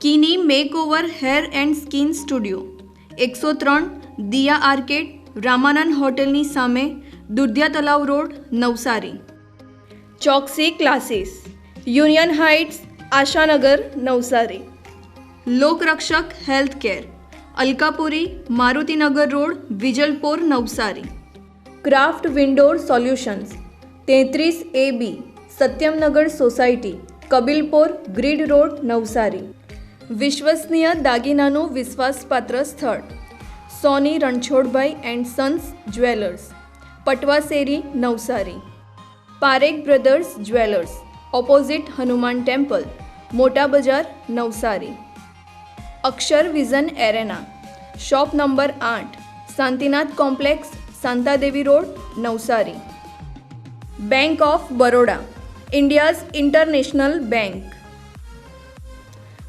Kini makeover hair and skin studio, એકસો ત્રણ, Diya arcade, Ramanand હોટેલની સામે, Dudhiya Talav road, Navsari. Chokshi classes, union heights, Ashanagar, Navsari. Lokrakshak health care Alkapuri, Marutinagar road, Vijalpor, Navsari. Craft windoor solutions, તેત્રીસ A B, Satyamnagar society, Kabilpor, grid road, Navsari. વિશ્વસનીય દાગીનાનું વિશ્વાસપાત્ર સ્થળ. Soni Ranchhodbhai and sons jewellers. Patvaseri Navsari. Parekh brothers jewellers. Opposite Hanuman temple. Mota Bazar, Navsari. Akshar vision arena. Shop number આઠ. Shantinath complex, Shantadevi road, Navsari. Bank of Baroda. India's international bank.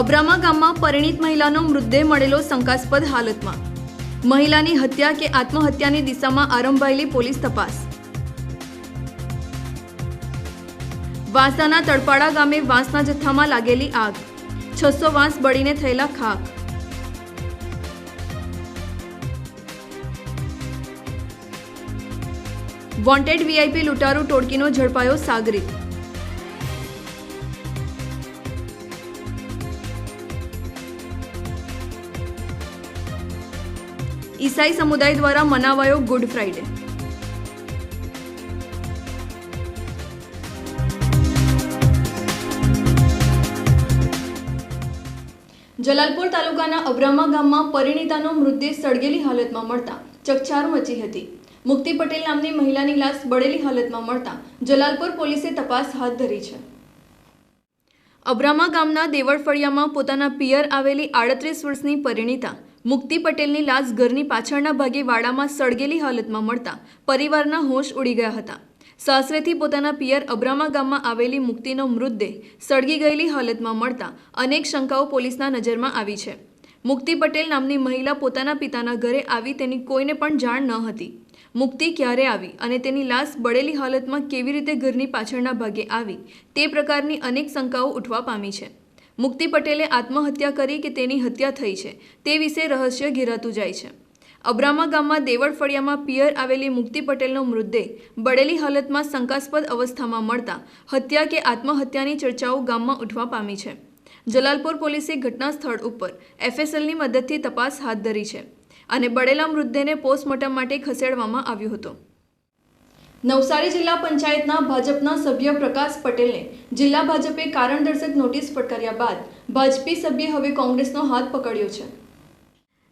Abrama ગામમાં પરિણીત મહિલાનો મૃતદેહ મળેલો શંકાસ્પદ હાલતમાં. મહિલાની હત્યા કે આત્મહત્યાની દિશામાં આરંભાયેલી પોલીસ તપાસ. વાંસાના તળપાડા ગામે વાંસના જથ્થામાં લાગેલી આગ. છસો વાંસ બળીને થયેલા ખાક. Wanted VIP લૂંટારૂ ટોળકીનો ઝડપાયો સાગરીત. ઈસાઈ સમુદાય દ્વારા મનાવાયો ગુડ ફ્રાઇડે જલાલપુર તાલુકાના અબ્રામા ગામમાં પરિણીતાનો મૃતદેહ સળગેલી હાલતમાં મળતા ચકચાર મચી હતી. મુક્તિ પટેલ નામની મહિલાની લાશ બળેલી હાલતમાં મળતા જલાલપુર પોલીસે તપાસ હાથ ધરી છે. અબ્રામા ગામના દેવળફળિયામાં પોતાના પિયર આવેલી આડત્રીસ વર્ષની પરિણીતા મુક્તિ પટેલની લાશ ઘરની પાછળના ભાગે વાડામાં સળગેલી હાલતમાં મળતા પરિવારના હોશ ઉડી ગયા હતા. સાસરેથી પોતાના પિયર અબ્રામા ગામમાં આવેલી મુક્તિનો મૃતદેહ સળગી ગયેલી હાલતમાં મળતા અનેક શંકાઓ પોલીસના નજરમાં આવી છે. મુક્તિ પટેલ નામની મહિલા પોતાના પિતાના ઘરે આવી તેની કોઈને પણ જાણ ન હતી. મુક્તિ ક્યારે આવી અને તેની લાશ બળેલી હાલતમાં કેવી રીતે ઘરની પાછળના ભાગે આવી તે પ્રકારની અનેક શંકાઓ ઉઠવા પામી છે. મુક્તિ પટેલે આત્મહત્યા કરી કે તેની હત્યા થઈ છે, તે વિશે રહસ્ય ઘેરાતું જાય છે. અબ્રામા ગામમાં દેવળ ફળિયામાં પિયર આવેલી મુક્તિ પટેલનો મૃતદેહ બળેલી હાલતમાં શંકાસ્પદ અવસ્થામાં મળતા હત્યા કે આત્મહત્યાની ચર્ચાઓ ગામમાં ઉઠવા પામી છે. જલાલપુર પોલીસે ઘટના સ્થળ ઉપર એફએસએલની મદદથી તપાસ હાથ ધરી છે અને બળેલા મૃતદેહને પોસ્ટમોર્ટમ માટે ખસેડવામાં આવ્યો હતો. નવસારી જિલ્લા પંચાયતના ભાજપના સભ્ય પ્રકાશ પટેલને જિલ્લા ભાજપે કારણદર્શક નોટિસ ફટકાર્યા બાદ ભાજપી સભ્યે હવે કોંગ્રેસનો હાથ પકડ્યો છે.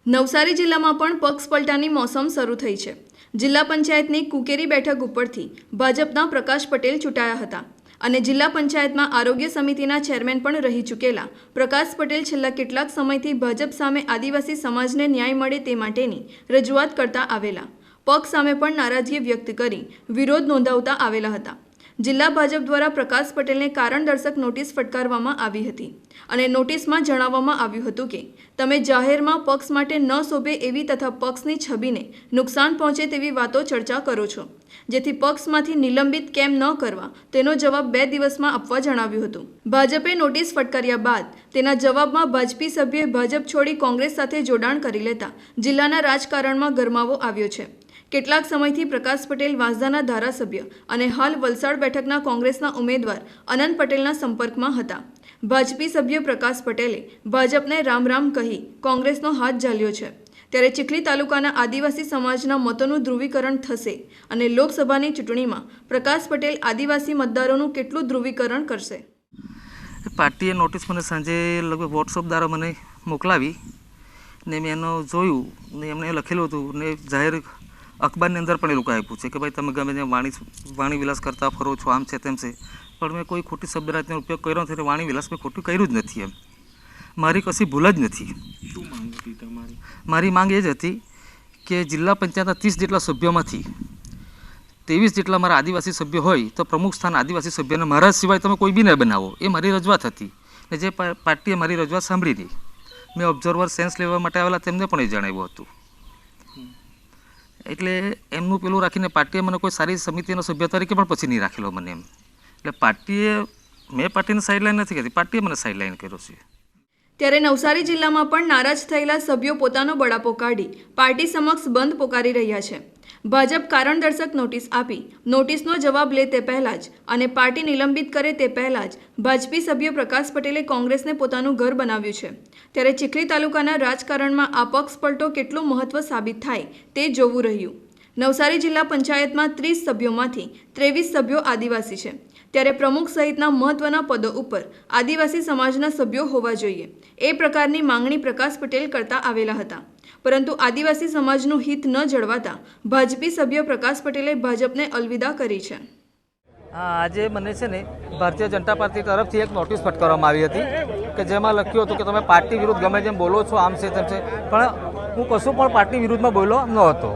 નવસારી જિલ્લામાં પણ પક્ષ પલટાની મોસમ શરૂ થઈ છે. જિલ્લા પંચાયતની કુકેરી બેઠક ઉપરથી ભાજપના પ્રકાશ પટેલ ચૂંટાયા હતા અને જિલ્લા પંચાયતમાં આરોગ્ય સમિતિના ચેરમેન પણ રહી ચૂકેલા. પ્રકાશ પટેલ છેલ્લા કેટલાક સમયથી ભાજપ સામે આદિવાસી સમાજને ન્યાય મળે તે માટેની રજૂઆત કરતા આવેલા. પક્ષ સામે પણ નારાજગી વ્યક્ત કરી વિરોધ નોંધાવતા આવેલા હતા. જિલ્લા ભાજપ દ્વારા પ્રકાશ પટેલને કારણદર્શક નોટિસ ફટકારવામાં આવી હતી અને નોટિસમાં જણાવવામાં આવ્યું હતું કે, તમે જાહેરમાં પક્ષ માટે ન શોભે એવી તથા પક્ષની છબીને નુકસાન પહોંચે તેવી વાતો ચર્ચા કરો છો. જેથી પક્ષમાંથી નિલંબિત કેમ ન કરવા તેનો જવાબ બે દિવસમાં આપવા જણાવ્યું હતું. ભાજપે નોટિસ ફટકાર્યા બાદ તેના જવાબમાં ભાજપી સભ્યે ભાજપ છોડી કોંગ્રેસ સાથે જોડાણ કરી લેતા જિલ્લાના રાજકારણમાં ગરમાવો આવ્યો છે. કેટલાક સમયથી પ્રકાશ પટેલ વાંસદાના ધારાસભ્ય અને હાલ વલસાડ બેઠકના કોંગ્રેસના ઉમેદવાર અનંત પટેલના સંપર્કમાં હતા. ભાજપી સભ્ય પ્રકાશ પટેલે ભાજપને રામ રામ કહી કોંગ્રેસનો હાથ ઝાલ્યો છે. ત્યારે ચીખલી તાલુકાના આદિવાસી સમાજના મતોનું ધ્રુવીકરણ થશે અને લોકસભાની ચૂંટણીમાં પ્રકાશ પટેલ આદિવાસી મતદારોનું કેટલું ધ્રુવીકરણ કરશે? પાર્ટીએ નોટિસ મને સાંજે લગભગ વોટ્સઅપ દ્વારા મને મોકલાવી ને મેં એનો જોયું ને એમણે લખેલું હતું ને જાહેર અખબારની અંદર પણ એ લોકો આપ્યું છે કે ભાઈ તમે ગમે ત્યાં વાણી વાણી વિલાસ કરતા ફરો છો આમ છે તેમ છે. પણ મેં કોઈ ખોટી શબ્દરાજનો ઉપયોગ કર્યો નથી અને વાણી વિલાસ મેં ખોટું કર્યું જ નથી એમ. મારી કશી ભૂલ જ નથી. શું માંગ હતી તમારી? મારી માંગ એ જ હતી કે જિલ્લા પંચાયતના ત્રીસ જેટલા સભ્યોમાંથી ત્રેવીસ જેટલા મારા આદિવાસી સભ્યો હોય તો પ્રમુખ સ્થાન આદિવાસી સભ્યને મારા સિવાય તમે કોઈ બી ન બનાવો. એ મારી રજૂઆત હતી. ને જે પાર્ટીએ મારી રજૂઆત સાંભળી નહીં મેં ઓબ્ઝર્વર સેન્સ લેવા માટે આવેલા તેમને પણ એ જણાવ્યું હતું. એટલે એમનું પેલું રાખીને પાર્ટીએ મને કોઈ સારી સમિતિનો સભ્ય તરીકે પણ પછી નહીં રાખેલો મને એમ. એટલે પાર્ટીએ, મેં પાર્ટીને સાઇડલાઇન નથી કરી, પાર્ટીએ મને સાઇડલાઇન કર્યો છે. ત્યારે નવસારી જિલ્લામાં પણ નારાજ થયેલા સભ્યો પોતાનો બળાપો કાઢી પાર્ટી સમક્ષ બંધ પોકારી રહ્યા છે. ભાજપ કારણદર્શક નોટિસ આપી. નોટિસનો જવાબ લે તે પહેલાં જ અને પાર્ટી નિલંબિત કરે તે પહેલાં જ ભાજપી સભ્ય પ્રકાશ પટેલે કોંગ્રેસને પોતાનું ઘર બનાવ્યું છે. ત્યારે ચીખલી તાલુકાના રાજકારણમાં આ પક્ષ પલટો કેટલું મહત્વ સાબિત થાય તે જોવું રહ્યું. નવસારી જિલ્લા પંચાયતમાં ત્રીસ સભ્યોમાંથી ત્રેવીસ સભ્યો આદિવાસી છે. ત્યારે પ્રમુખ સહિતના મહત્વના પદો ઉપર આદિવાસી સમાજના સભ્યો હોવા જોઈએ. એ પ્રકારની માંગણી પ્રકાશ પટેલ કરતા આવેલા હતા. પરંતુ આદિવાસી સમાજનું હિત ન જળવાતા ભાજપી સભ્ય પ્રકાશ પટેલે ભાજપને અલવિદા કરી છે. આજે મને છે ને ભારતીય જનતા પાર્ટી તરફથી એક નોટિસ ફટકારવામાં આવી હતી કે જેમાં લખ્યું હતું કે તમે પાર્ટી વિરુદ્ધ ગમે તેમ બોલો છો, આમ છે તેમ છે. પણ હું કશું પણ પાર્ટી વિરુદ્ધમાં બોલ્યો ન હતો.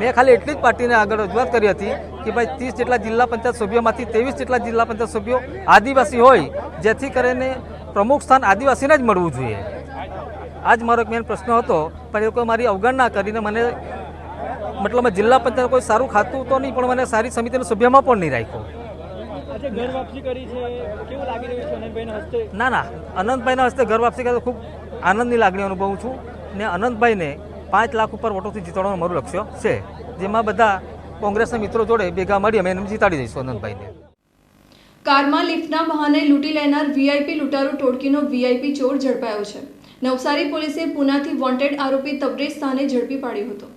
મેં ખાલી એટલી જ પાર્ટીને આગળ રજૂઆત કરી હતી કે ભાઈ ત્રીસ જેટલા જિલ્લા પંચાયત સભ્યોમાંથી ત્રેવીસ જેટલા જિલ્લા પંચાયત સભ્યો આદિવાસી હોય જેથી કરીને પ્રમુખ સ્થાન આદિવાસીને જ મળવું જોઈએ. આ જ મારો એક મેન પ્રશ્ન હતો પણ એ લોકો મારી અવગણના કરીને મને મતલબ જિલ્લા પંચાયત કોઈ સારું ખાતું તો નહીં પણ મને સારી સમિતિના સભ્યમાં પણ નહીં રાખ્યો. ના ના અનંતભાઈના હસ્તે ઘર વાપસી કરે તો ખૂબ આનંદની લાગણી અનુભવું છું. ને અનંતભાઈને પાંચ લાખ ઉપર વોટોથી જીતાડવાનું મારું લક્ષ્ય છે. જેમાં બધા કોંગ્રેસના મિત્રો જોડે ભેગા મળી અમે એને જીતાડી દઈશું અનંતભાઈને. કારમાં લિફ્ટના બહાને લૂંટી લેનાર વીઆઈપી લૂંટારૂ ટોળકીનો વીઆઈપી ચોર ઝડપાયો છે. નવસારી પોલીસે પુનાથી વોન્ટેડ આરોપી તબરેજ સ્થાને ઝડપી પાડ્યો હતો.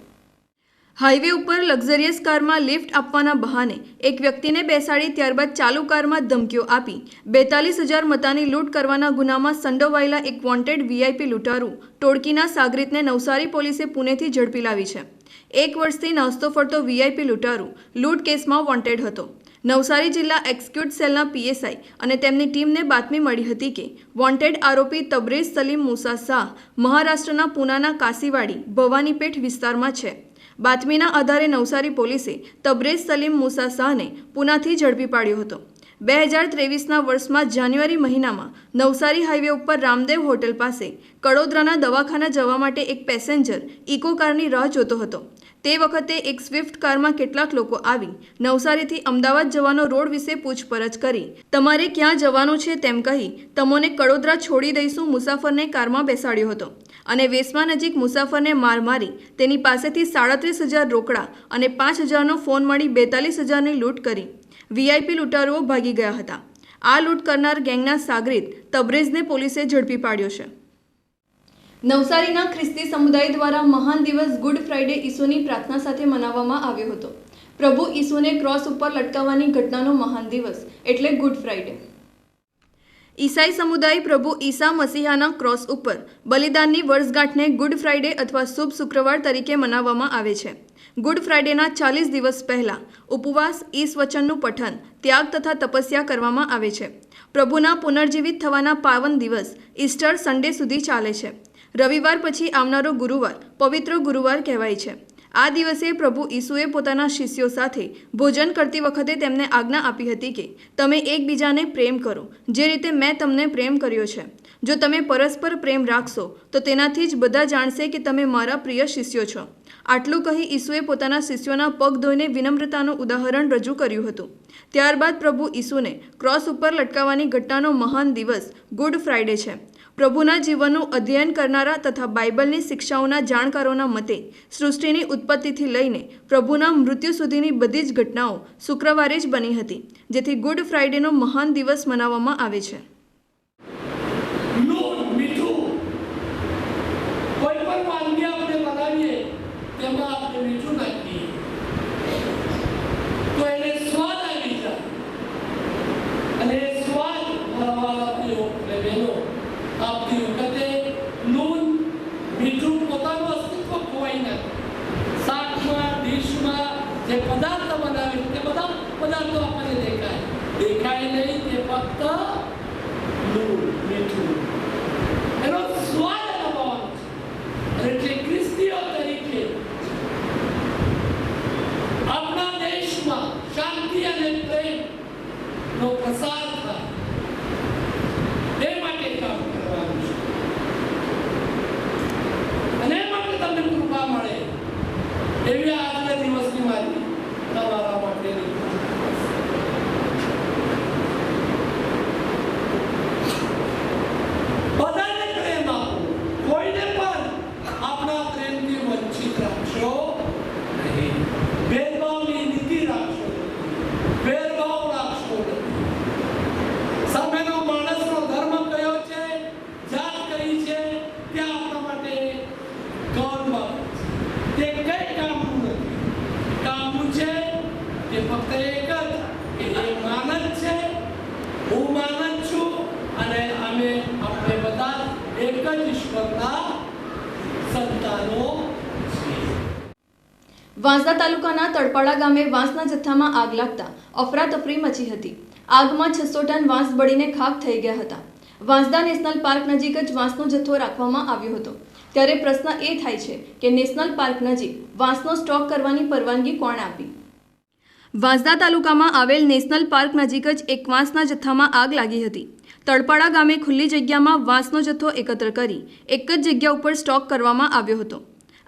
હાઈવે ઉપર લક્ઝરિયસ કારમાં લિફ્ટ આપવાના બહાને એક વ્યક્તિને બેસાડી ત્યારબાદ ચાલુ કારમાં ધમકીઓ આપી. બેતાલીસ હજાર મતાની લૂંટ કરવાના ગુનામાં સંડોવાયેલા એક વોન્ટેડ વીઆઈપી લૂંટારુ ટોળકીના સાગરીતને નવસારી પોલીસે પુણેથી ઝડપી લાવી છે. એક વર્ષથી નાસ્તો ફરતો વીઆઈપી લૂંટારુ લૂંટ કેસમાં વોન્ટેડ હતો. નવસારી જિલ્લા એક્ઝિક્યુટ સેલના પીએસઆઈ અને તેમની ટીમને બાતમી મળી હતી કે વોન્ટેડ આરોપી તબરેઝ સલીમ મુસા શાહ મહારાષ્ટ્રના પૂનાના કાસીવાડી ભવાનીપેઠ વિસ્તારમાં છે. બાતમીના આધારે નવસારી પોલીસે તબરેઝ સલીમ મુસા શાહને પુનાથી ઝડપી પાડ્યો હતો. બે હજાર ત્રેવીસના વર્ષમાં જાન્યુઆરી મહિનામાં નવસારી હાઈવે ઉપર રામદેવ હોટેલ પાસે કડોદરાના દવાખાના જવા માટે એક પેસેન્જર ઇકો કારની રાહ જોતો હતો. તે વખતે એક સ્વિફ્ટ કારમાં કેટલાક લોકો આવી નવસારીથી અમદાવાદ જવાનો રોડ વિશે પૂછપરછ કરી. તમારે ક્યાં જવાનું છે તેમ કહી તમોને કડોદરા છોડી દઈશું મુસાફરને કારમાં બેસાડ્યો હતો. અને વેસમા નજીક મુસાફરને માર મારી, તેની પાસેથી સાડત્રીસ હજાર રોકડા અને પાંચ હજારનો ફોન મળી બેતાલીસ હજારની લૂંટ કરી. વીઆઈપી લૂંટારુઓ ભાગી ગયા હતા. આ લૂંટ કરનાર ગેંગના સાગરીત તબરેઝને પોલીસે ઝડપી પાડ્યો છે. નવસારીના ખ્રિસ્તી સમુદાય દ્વારા મહાન દિવસ ગુડ ફ્રાઇડે ઈસુની પ્રાર્થના સાથે મનાવવામાં આવ્યો હતો. પ્રભુ ઈસુને ક્રોસ ઉપર લટકાવવાની ઘટનાનો મહાન દિવસ એટલે ગુડ ફ્રાઇડે. ઈસાઈ સમુદાય પ્રભુ ઈસા મસીહાના ક્રોસ ઉપર બલિદાનની વર્ષગાંઠને ગુડ ફ્રાઇડે અથવા શુભ શુક્રવાર તરીકે મનાવવામાં આવે છે. ગુડ ફ્રાઇડેના ચાલીસ દિવસ પહેલાં ઉપવાસ, ઈસ વચનનું પઠન, ત્યાગ તથા તપસ્યા કરવામાં આવે છે. પ્રભુના પુનર્જીવિત થવાના પાવન દિવસ ઈસ્ટર સન્ડે સુધી ચાલે છે. રવિવાર પછી આવનારો ગુરુવાર પવિત્ર ગુરુવાર કહેવાય છે. આ દિવસે પ્રભુ ઈસુએ પોતાના શિષ્યો સાથે ભોજન કરતી વખતે તેમને આજ્ઞા આપી હતી કે, તમે એકબીજાને પ્રેમ કરો. જે રીતે મેં તમને પ્રેમ કર્યો છે. જો તમે પરસ્પર પ્રેમ રાખશો, તો તેનાથી જ બધા જાણશે કે તમે મારા પ્રિય શિષ્યો છો. આટલું કહી ઈસુએ પોતાના શિષ્યોના પગ ધોઈને વિનમ્રતાનું ઉદાહરણ રજૂ કર્યું હતું. ત્યારબાદ પ્રભુ ઈસુને ક્રોસ ઉપર લટકાવવાની ઘટનાનો મહાન દિવસ ગુડ ફ્રાઇડે છે. પ્રભુના જીવનનું અધ્યયન કરનારા તથા બાઇબલની શિક્ષાઓના જાણકારોના મતે સૃષ્ટિની ઉત્પત્તિથી લઈને પ્રભુના મૃત્યુ સુધીની બધી જ ઘટનાઓ શુક્રવારે જ બની હતી, જેથી ગુડ ફ્રાઇડેનો મહાન દિવસ મનાવવામાં આવે છે. તેમાં આપણે મીઠું નાખીએ તો એને સ્વાદ આવી જાય અને એ સ્વાદ મારા વાલા ભાઈઓ અને બહેનો આપતી વખતે લૂણ મીઠું પોતાનું અસ્તિત્વ ખોવાઈ નાખે શાકમાં ડીશમાં જે પદાર્થ બનાવે છે તે બધા પદાર્થો આપણને દેખાય દેખાય નહીં તે ફક્ત લૂણ મીઠું એનો સ્વાદ અનુભવવાનો છે અને એટલે ખ્રિસ્તીઓ તરીકે આપણા દેશમાં શાંતિ અને પ્રેમનો પ્રસાર થાય એ માટે કામ કરવાનું છે અને એ માટે તમને કૃપા મળે એવી આજના દિવસની મારી તમારા માટેની બધાને પ્રેમ આપો કોઈને પણ આપણા પ્રેમથી વંચિત રાખશો નહીં ભેદભાવની નીતિ રાખશો નહીં. ભેદભાવ રાખશો નહીં. સામેનો માણસનો ધર્મ કયો છે જાત કઈ છે તે આપણા માટે ગૌરવ બાબત છે. તે કઈ કામનું નથી કામનું છે તે ફક્ત એક જ કે એ માનવ છે. હું માનવ છું અને અમે આપણે બધા એક જ ઈશ્વરના સંતાનો વાંસદા તાલુકાના તળપાડા ગામે વાંસના જથ્થામાં આગ લાગતા અફરાતફરી મચી હતી. આગમાં છસો ટન વાંસ બળીને ખાક થઈ ગયા હતા. વાંસદા નેશનલ પાર્ક નજીક જ વાંસનો જથ્થો રાખવામાં આવ્યો હતો. ત્યારે પ્રશ્ન એ થાય છે કે નેશનલ પાર્ક નજીક વાંસનો સ્ટોક કરવાની પરવાનગી કોણે આપી? વાંસદા તાલુકામાં આવેલ નેશનલ પાર્ક નજીક જ એક વાંસના જથ્થામાં આગ લાગી હતી. તળપાડા ગામે ખુલ્લી જગ્યામાં વાંસનો જથ્થો એકત્ર કરી એક જ જગ્યા ઉપર સ્ટોક કરવામાં આવ્યો હતો.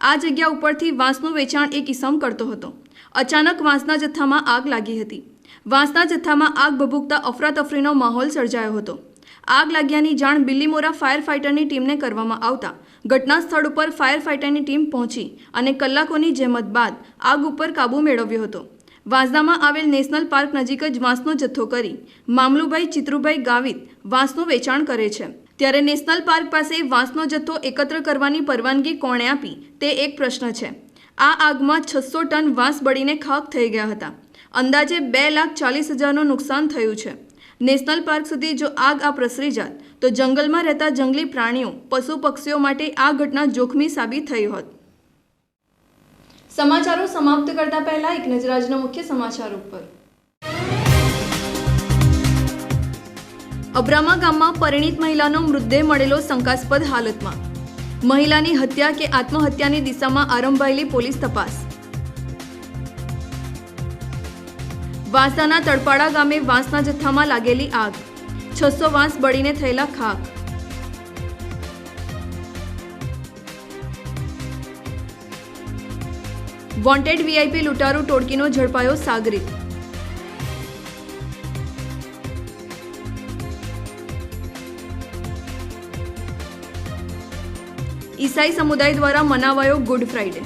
આ જગ્યા ઉપરથી વાંસનું વેચાણ એક ઇસમ કરતો હતો. અચાનક વાંસના જથ્થામાં આગ લાગી હતી. વાંસના જથ્થામાં આગ ભભૂકતા અફરાતફરીનો માહોલ સર્જાયો હતો. આગ લાગ્યાની જાણ બિલ્લીમોરા ફાયર ફાઇટરની ટીમને કરવામાં આવતા ઘટના સ્થળ ઉપર ફાયર ફાઇટરની ટીમ પહોંચી અને કલાકોની જહેમત બાદ આગ ઉપર કાબૂ મેળવ્યો હતો. વાંસદામાં આવેલ નેશનલ પાર્ક નજીક જ વાંસનો જથ્થો કરી મામલુભાઈ ચિત્રુભાઈ ગાવિત વાંસનું વેચાણ કરે છે. ત્યારે નેશનલ પાર્ક પાસે વાંસનો જથ્થો એકત્ર કરવાની પરવાનગી કોણે આપી તે એક પ્રશ્ન છે. આ આગમાં છસો ટન વાંસ બળીને ખાક થઈ ગયા હતા. અંદાજે બે લાખ ચાલીસ હજારનું નુકસાન થયું છે. નેશનલ પાર્ક સુધી જો આગ આ પ્રસરી જાત, તો જંગલમાં રહેતા જંગલી પ્રાણીઓ, પશુ પક્ષીઓ માટે આ ઘટના જોખમી સાબિત થઈ હોત. સમાચારો સમાપ્ત કરતા પહેલા એક નજર આજના મુખ્ય સમાચાર ઉપર. અબ્રામા ગામમાં પરિણીત મહિલાનો મૃતદેહ મળેલો શંકાસ્પદ હાલતમાં. મહિલાની હત્યા કે આત્મહત્યાની દિશામાં આરંભાયેલી પોલીસ તપાસ. વાંસાના તળપાડા ગામે વાંસના જથ્થામાં લાગેલી આગ. છસો વાંસ બળીને થયેલા ખાક. વોન્ટેડ વીઆઈપી લૂંટારૂ ટોળકીનો ઝડપાયો સાગરી ઈસાઈ સમુદાય દ્વારા મનાવાયો ગુડ ફ્રાઈડે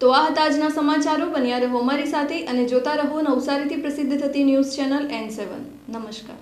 તો આ હતા આજના સમાચારો. બન્યા રહો મારી સાથે અને જોતા રહો નવસારીથી પ્રસિદ્ધ થતી ન્યૂઝ ચેનલ એન સેવન. નમસ્કાર.